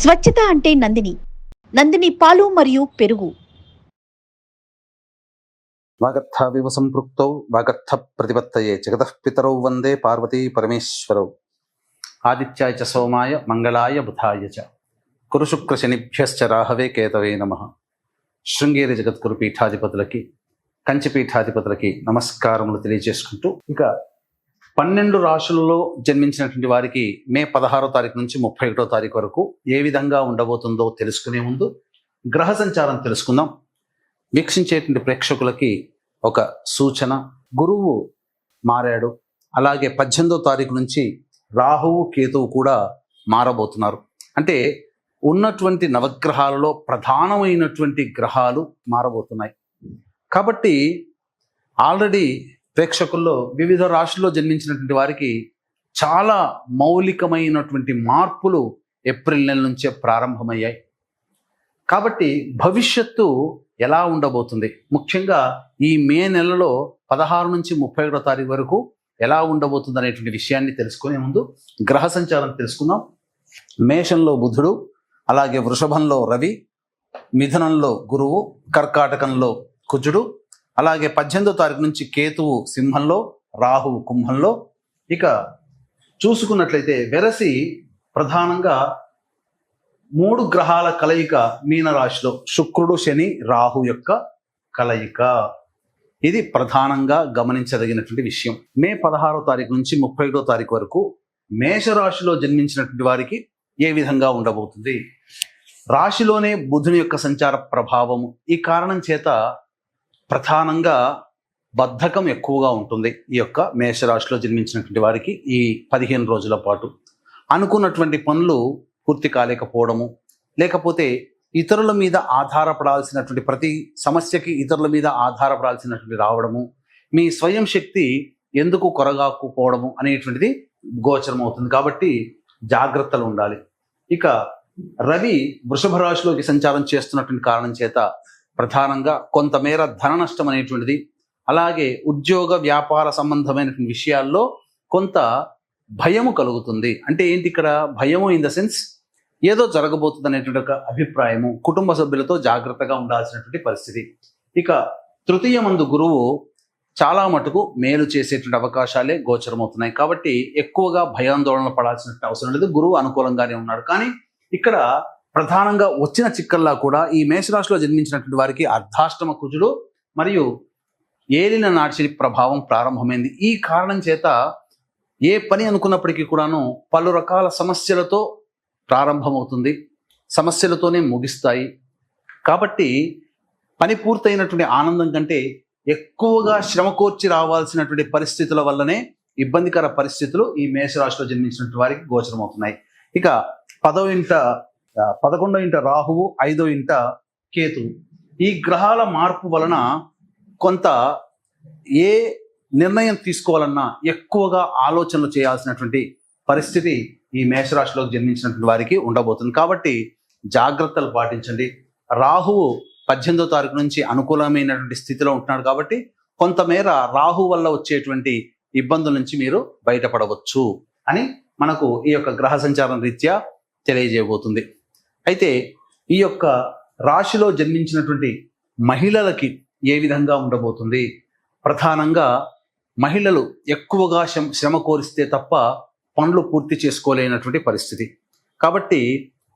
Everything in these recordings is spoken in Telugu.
స్వచ్ఛత అంటే నందిని. నందిని పాలు మరియు పెరుగు. వాగర్థావివ సంపృక్తౌ వాగర్థ ప్రతిపత్తయే జగతః పితరౌ వందే పార్వతీ పరమేశ్వరౌ. ఆదిత్యాయ చ సోమాయ మంగళాయ బుధాయ చ. కురు శనిభ్యశ్చ రాహవే కేతవే నమ. శృంగేరి జగద్గురు పీఠాధిపతులకి కంచి పీఠాధిపతులకి నమస్కారములు తెలియజేసుకుంటూ ఇక పన్నెండు రాశులలో జన్మించినటువంటి వారికి మే పదహారో తారీఖు నుంచి ముప్పై ఒకటో తారీఖు వరకు ఏ విధంగా ఉండబోతుందో తెలుసుకునే ముందు గ్రహ సంచారం తెలుసుకుందాం. వీక్షించేటువంటి ప్రేక్షకులకి ఒక సూచన. గురువు మారాడు. అలాగే పద్దెనిమిదో తారీఖు నుంచి రాహువు కేతువు కూడా మారబోతున్నారు. అంటే ఉన్నటువంటి నవగ్రహాలలో ప్రధానమైనటువంటి గ్రహాలు మారబోతున్నాయి. కాబట్టి ఆల్రెడీ ప్రేక్షకుల్లో వివిధ రాశుల్లో జన్మించినటువంటి వారికి చాలా మౌలికమైనటువంటి మార్పులు ఏప్రిల్ నెల నుంచే ప్రారంభమయ్యాయి. కాబట్టి భవిష్యత్తు ఎలా ఉండబోతుంది? ముఖ్యంగా ఈ మే నెలలో పదహారు నుంచి ముప్పై ఒకటో తారీఖు వరకు ఎలా ఉండబోతుంది అనేటువంటి విషయాన్ని తెలుసుకునే ముందు గ్రహ సంచారం తెలుసుకుందాం. మేషంలో బుధుడు అలాగే వృషభంలో రవి మిథునంలో గురువు కర్కాటకంలో కుజుడు అలాగే పద్దెనిమిదో తారీఖు నుంచి కేతువు సింహంలో రాహువు కుంభంలో. ఇక చూసుకున్నట్లయితే వెరసి ప్రధానంగా మూడు గ్రహాల కలయిక మీనరాశిలో శుక్రుడు శని రాహు యొక్క కలయిక. ఇది ప్రధానంగా గమనించదగినటువంటి విషయం. మే పదహారో తారీఖు నుంచి ముప్పై ఒకటో తారీఖు వరకు మేషరాశిలో జన్మించినటువంటి వారికి ఏ విధంగా ఉండబోతుంది? రాశిలోనే బుధుని యొక్క సంచార ప్రభావము ఈ కారణం చేత ప్రధానంగా బద్ధకం ఎక్కువగా ఉంటుంది ఈ యొక్క మేషరాశిలో జన్మించినటువంటి వారికి ఈ పదిహేను రోజుల పాటు. అనుకున్నటువంటి పనులు పూర్తి కాలేకపోవడము లేకపోతే ఇతరుల మీద ఆధారపడాల్సినటువంటి ప్రతి సమస్యకి ఇతరుల మీద ఆధారపడాల్సినటువంటి రావడము మీ స్వయం శక్తి ఎందుకు కొరగాకపోవడము అనేటువంటిది గోచరం అవుతుంది. కాబట్టి జాగ్రత్తలు ఉండాలి. ఇక రవి వృషభ రాశిలోకి సంచారం చేస్తున్నటువంటి కారణం చేత ప్రధానంగా కొంతమేర ధన నష్టం అనేటువంటిది అలాగే ఉద్యోగ వ్యాపార సంబంధమైనటువంటి విషయాల్లో కొంత భయము కలుగుతుంది. అంటే ఏంటి ఇక్కడ భయము? ఇన్ ద సెన్స్ ఏదో జరగబోతుంది అనేటువంటి ఒక అభిప్రాయము కుటుంబ సభ్యులతో జాగ్రత్తగా ఉండాల్సినటువంటి పరిస్థితి. ఇక తృతీయ మందు గురువు చాలా మటుకు మేలు చేసేటువంటి అవకాశాలే గోచరమవుతున్నాయి. కాబట్టి ఎక్కువగా భయాందోళన పడాల్సిన అవసరం లేదు. గురువు అనుకూలంగానే ఉన్నాడు. కానీ ఇక్కడ ప్రధానంగా వచ్చిన చిక్కల్లా కూడా ఈ మేషరాశిలో జన్మించినటువంటి వారికి అర్ధాష్టమ కుజుడు మరియు ఏలిన నాటి ప్రభావం ప్రారంభమైంది. ఈ కారణం చేత ఏ పని అనుకున్నప్పటికీ కూడాను పలు రకాల సమస్యలతో ప్రారంభమవుతుంది. సమస్యలతోనే ముగిస్తాయి. కాబట్టి పని పూర్తయినటువంటి ఆనందం కంటే ఎక్కువగా శ్రమ కోర్చి రావాల్సినటువంటి పరిస్థితుల వల్లనే ఇబ్బందికర పరిస్థితులు ఈ మేషరాశిలో జన్మించినటువంటి వారికి గోచరమవుతున్నాయి. ఇక పదో ఇంట పదకొండో ఇంట రాహువు ఐదో ఇంట కేతువు. ఈ గ్రహాల మార్పు వలన కొంత ఏ నిర్ణయం తీసుకోవాలన్నా ఎక్కువగా ఆలోచనలు చేయాల్సినటువంటి పరిస్థితి ఈ మేషరాశిలోకి జన్మించినటువంటి వారికి ఉండబోతుంది. కాబట్టి జాగ్రత్తలు పాటించండి. రాహువు పద్దెనిమిదో తారీఖు నుంచి అనుకూలమైనటువంటి స్థితిలో ఉంటున్నాడు కాబట్టి కొంతమేర రాహు వల్ల వచ్చేటువంటి ఇబ్బందుల నుంచి మీరు బయటపడవచ్చు అని మనకు ఈ యొక్క గ్రహ సంచారం రీత్యా తెలియజేయబోతుంది. అయితే ఈ యొక్క రాశిలో జన్మించినటువంటి మహిళలకి ఏ విధంగా ఉండబోతుంది? ప్రధానంగా మహిళలు ఎక్కువగా శ్రమ శ్రమ కోరిస్తే తప్ప పనులు పూర్తి చేసుకోలేనటువంటి పరిస్థితి. కాబట్టి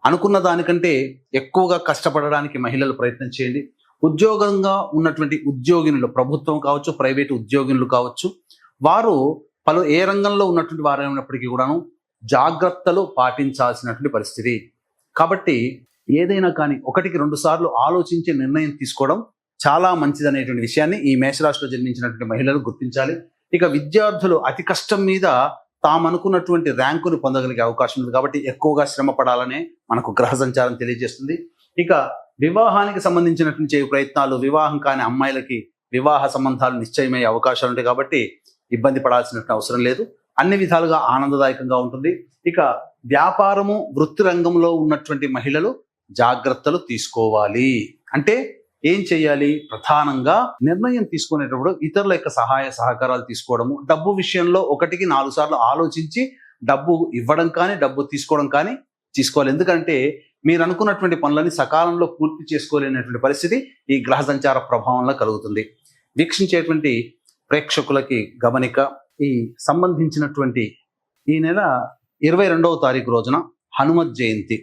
అనుకున్న దానికంటే ఎక్కువగా కష్టపడడానికి మహిళలు ప్రయత్నం చేయండి. ఉద్యోగంగా ఉన్నటువంటి ఉద్యోగినులు ప్రభుత్వం కావచ్చు ప్రైవేటు ఉద్యోగినులు కావచ్చు వారు పలు ఏ రంగంలో ఉన్నటువంటి వారైనప్పటికీ కూడాను జాగ్రత్తలు పాటించాల్సినటువంటి పరిస్థితి. కాబట్టి ఏదైనా కానీ ఒకటికి రెండు సార్లు ఆలోచించి నిర్ణయం తీసుకోవడం చాలా మంచిదనేటువంటి విషయాన్ని ఈ మేషరాశిలో జన్మించినటువంటి మహిళలు గుర్తించాలి. ఇక విద్యార్థులు అతి కష్టం మీద తాము అనుకున్నటువంటి ర్యాంకును పొందగలిగే అవకాశం ఉంది కాబట్టి ఎక్కువగా శ్రమ పడాలనే మనకు గ్రహ సంచారం తెలియజేస్తుంది. ఇక వివాహానికి సంబంధించినటువంటి ప్రయత్నాలు వివాహం కాని అమ్మాయిలకి వివాహ సంబంధాలు నిశ్చయమయ్యే అవకాశాలు ఉంటాయి కాబట్టి ఇబ్బంది పడాల్సినటువంటి అవసరం లేదు. అన్ని విధాలుగా ఆనందదాయకంగా ఉంటుంది. ఇక వ్యాపారము వృత్తి రంగంలో ఉన్నటువంటి మహిళలు జాగ్రత్తలు తీసుకోవాలి. అంటే ఏం చేయాలి? ప్రధానంగా నిర్ణయం తీసుకునేటప్పుడు ఇతరుల యొక్క సహాయ సహకారాలు తీసుకోవడము డబ్బు విషయంలో ఒకటికి నాలుగు సార్లు ఆలోచించి డబ్బు ఇవ్వడం కానీ డబ్బు తీసుకోవడం కానీ తీసుకోవాలి. ఎందుకంటే మీరు అనుకున్నటువంటి పనులని సకాలంలో పూర్తి చేసుకోలేనటువంటి పరిస్థితి ఈ గ్రహ సంచార ప్రభావంలో కలుగుతుంది. వీక్షించేటువంటి ప్రేక్షకులకి గమనిక ఈ సంబంధించినటువంటి ఈ నెల ఇరవై రెండవ తారీఖు రోజున హనుమత్ జయంతి.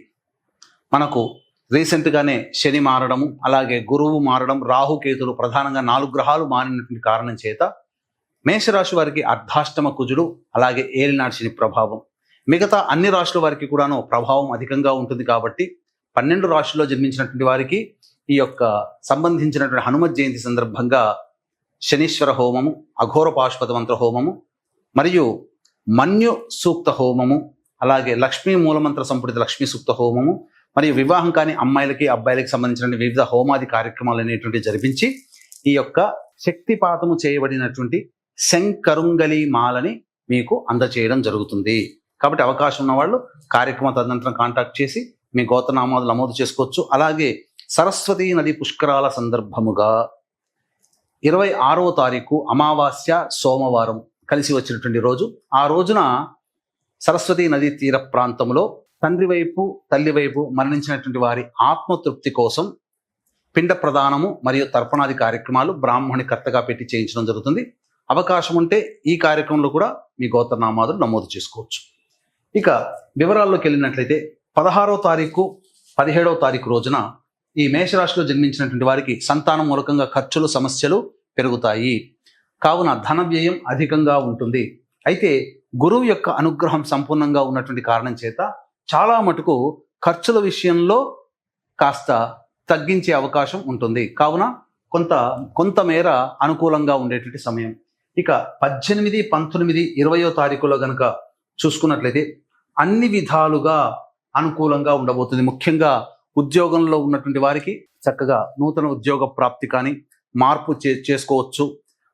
మనకు రీసెంట్గానే శని మారడము అలాగే గురువు మారడం రాహుకేతులు ప్రధానంగా నాలుగు గ్రహాలు మారినటువంటి కారణం చేత మేషరాశి వారికి అర్ధాష్టమ కుజుడు అలాగే ఏలినాటి శని ప్రభావం. మిగతా అన్ని రాశుల వారికి కూడాను ప్రభావం అధికంగా ఉంటుంది కాబట్టి పన్నెండు రాశుల్లో జన్మించినటువంటి వారికి ఈ యొక్క సంబంధించినటువంటి హనుమత్ జయంతి సందర్భంగా శనీశ్వర హోమము అఘోర పాశుపత మంత్ర హోమము మరియు మన్యు సూక్త హోమము అలాగే లక్ష్మీ మూలమంత్ర సంపుటిత లక్ష్మీ సూక్త హోమము మరియు వివాహం కాని అమ్మాయిలకి అబ్బాయిలకి సంబంధించిన వివిధ హోమాది కార్యక్రమాలు అనేటువంటి జరిపించి ఈ యొక్క శక్తిపాతము చేయబడినటువంటి శంకరుంగలి మాలని మీకు అందచేయడం జరుగుతుంది. కాబట్టి అవకాశం ఉన్న వాళ్ళు కార్యక్రమ తదనంతరం కాంటాక్ట్ చేసి మీ గోతనామాలు నమోదు చేసుకోవచ్చు. అలాగే సరస్వతీ నది పుష్కరాల సందర్భముగా ఇరవై ఆరో తారీఖు అమావాస్య సోమవారం కలిసి వచ్చినటువంటి రోజు. ఆ రోజున సరస్వతీ నదీ తీర ప్రాంతంలో తండ్రి వైపు తల్లి వైపు మరణించినటువంటి వారి ఆత్మతృప్తి కోసం పిండ ప్రదానము మరియు తర్పణాది కార్యక్రమాలు బ్రాహ్మణి కర్తగా పెట్టి చేయించడం జరుగుతుంది. అవకాశం ఉంటే ఈ కార్యక్రమంలో కూడా మీ గోత్రనామాదులు నమోదు చేసుకోవచ్చు. ఇక వివరాల్లోకి వెళ్ళినట్లయితే పదహారవ తారీఖు పదిహేడవ తారీఖు రోజున ఈ మేషరాశిలో జన్మించినటువంటి వారికి సంతానం మూలకంగా ఖర్చులు సమస్యలు పెరుగుతాయి. కావున ధన వ్యయం అధికంగా ఉంటుంది. అయితే గురువు యొక్క అనుగ్రహం సంపూర్ణంగా ఉన్నటువంటి కారణం చేత చాలా మటుకు ఖర్చుల విషయంలో కాస్త తగ్గించే అవకాశం ఉంటుంది. కావున కొంత కొంతమేర అనుకూలంగా ఉండేటువంటి సమయం. ఇక పద్దెనిమిది పంతొమ్మిది ఇరవయో తారీఖులో గనక చూసుకున్నట్లయితే అన్ని విధాలుగా అనుకూలంగా ఉండబోతుంది. ముఖ్యంగా ఉద్యోగంలో ఉన్నటువంటి వారికి చక్కగా నూతన ఉద్యోగ ప్రాప్తి కానీ మార్పు చే చేసుకోవచ్చు.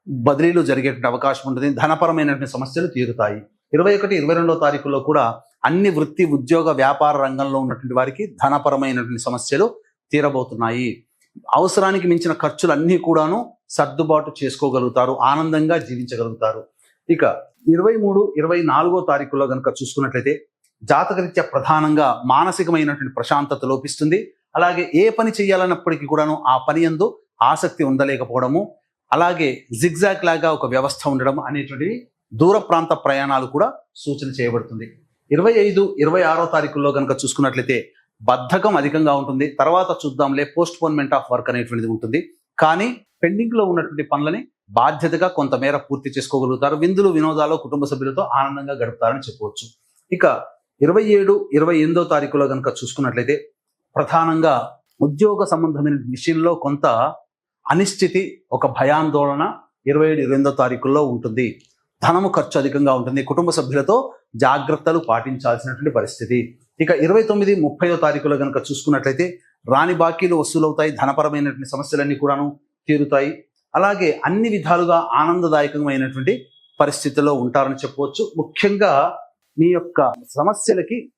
బదిలీలు జరిగేటువంటి అవకాశం ఉంటుంది. ధనపరమైనటువంటి సమస్యలు తీరుతాయి. ఇరవై ఒకటి ఇరవై రెండో తారీఖులో కూడా అన్ని వృత్తి ఉద్యోగ వ్యాపార రంగంలో ఉన్నటువంటి వారికి ధనపరమైనటువంటి సమస్యలు తీరబోతున్నాయి. అవసరానికి మించిన ఖర్చులు అన్నీ కూడాను సర్దుబాటు చేసుకోగలుగుతారు. ఆనందంగా జీవించగలుగుతారు. ఇక ఇరవై మూడు ఇరవై నాలుగో తారీఖులో కనుక చూసుకున్నట్లయితే జాతకరీత్యా ప్రధానంగా మానసికమైనటువంటి ప్రశాంతత లోపిస్తుంది. అలాగే ఏ పని చేయాలన్నప్పటికీ కూడాను ఆ పని ఎందు ఆసక్తి ఉండలేకపోవడము అలాగే జిగ్జాగ్ లాగా ఒక వ్యవస్థ ఉండడం అనేటువంటివి దూర ప్రాంత ప్రయాణాలు కూడా సూచన చేయబడుతుంది. ఇరవై ఐదు ఇరవై ఆరో తారీఖుల్లో కనుక చూసుకున్నట్లయితే బద్ధకం అధికంగా ఉంటుంది. తర్వాత చూద్దాంలే పోస్ట్ పోన్మెంట్ ఆఫ్ వర్క్ అనేటువంటిది ఉంటుంది. కానీ పెండింగ్లో ఉన్నటువంటి పనులని బాధ్యతగా కొంతమేర పూర్తి చేసుకోగలుగుతారు. విందులు వినోదాలు కుటుంబ సభ్యులతో ఆనందంగా గడుపుతారని చెప్పవచ్చు. ఇక ఇరవై ఏడు ఇరవై ఎనిమిదో తారీఖులో కనుక చూసుకున్నట్లయితే ప్రధానంగా ఉద్యోగ సంబంధమైన విషయంలో కొంత అనిశ్చితి ఒక భయాందోళన ఇరవై ఏడు ఇరవై ఎనిమిదో తారీఖుల్లో ఉంటుంది. ధనము ఖర్చు అధికంగా ఉంటుంది. కుటుంబ సభ్యులతో జాగ్రత్తలు పాటించాల్సినటువంటి పరిస్థితి. ఇక ఇరవై తొమ్మిది ముప్పైదో తారీఖులో కనుక చూసుకున్నట్లయితే రాని బాకీలు వసూలవుతాయి ధనపరమైనటువంటి సమస్యలన్నీ కూడాను తీరుతాయి. అలాగే అన్ని విధాలుగా ఆనందదాయకమైనటువంటి పరిస్థితిలో ఉంటారని చెప్పవచ్చు. ముఖ్యంగా మీ యొక్క సమస్యలకి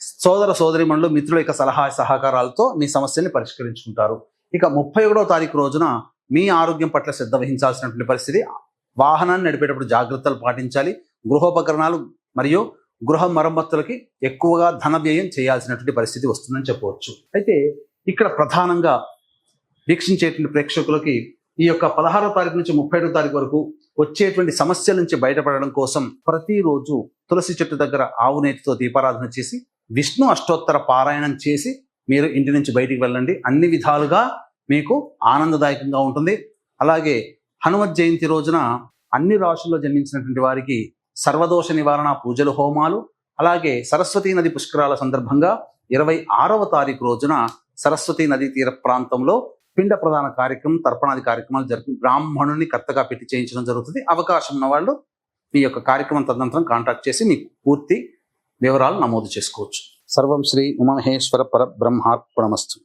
సోదర సోదరిమణులు మిత్రుల యొక్క సలహా సహకారాలతో మీ సమస్యల్ని పరిష్కరించుకుంటారు. ఇక ముప్పై ఒకటో తారీఖు రోజున మీ ఆరోగ్యం పట్ల శ్రద్ధ వహించాల్సినటువంటి పరిస్థితి. వాహనాన్ని నడిపేటప్పుడు జాగ్రత్తలు పాటించాలి. గృహోపకరణాలు మరియు గృహ మరమ్మతులకి ఎక్కువగా ధన వ్యయం చేయాల్సినటువంటి పరిస్థితి వస్తుందని చెప్పవచ్చు. అయితే ఇక్కడ ప్రధానంగా వీక్షించేటువంటి ప్రేక్షకులకి ఈ యొక్క పదహారో తారీఖు నుంచి ముప్పై ఐదో తారీఖు వరకు వచ్చేటువంటి సమస్యల నుంచి బయటపడడం కోసం ప్రతిరోజు తులసి చెట్టు దగ్గర ఆవు నేతితో దీపారాధన చేసి విష్ణు అష్టోత్తర పారాయణం చేసి మీరు ఇంటి నుంచి బయటికి వెళ్ళండి. అన్ని విధాలుగా మీకు ఆనందదాయకంగా ఉంటుంది. అలాగే హనుమత్ జయంతి రోజున అన్ని రాశుల్లో జన్మించినటువంటి వారికి సర్వదోష నివారణ పూజలు హోమాలు అలాగే సరస్వతీ నది పుష్కరాల సందర్భంగా ఇరవై ఆరవ తారీఖు రోజున సరస్వతీ నదీ తీర ప్రాంతంలో పిండ ప్రధాన కార్యక్రమం తర్పణాది కార్యక్రమాలు జరిపి బ్రాహ్మణుని కర్తగా పెట్టి చేయించడం జరుగుతుంది. అవకాశం ఉన్న వాళ్ళు మీ యొక్క కార్యక్రమం తదనంతరం కాంటాక్ట్ చేసి మీకు పూర్తి వివరాలు నమోదు చేసుకోవచ్చు. సర్వం శ్రీ ఉమమహేశ్వర పర బ్రహ్మార్పణమస్తు.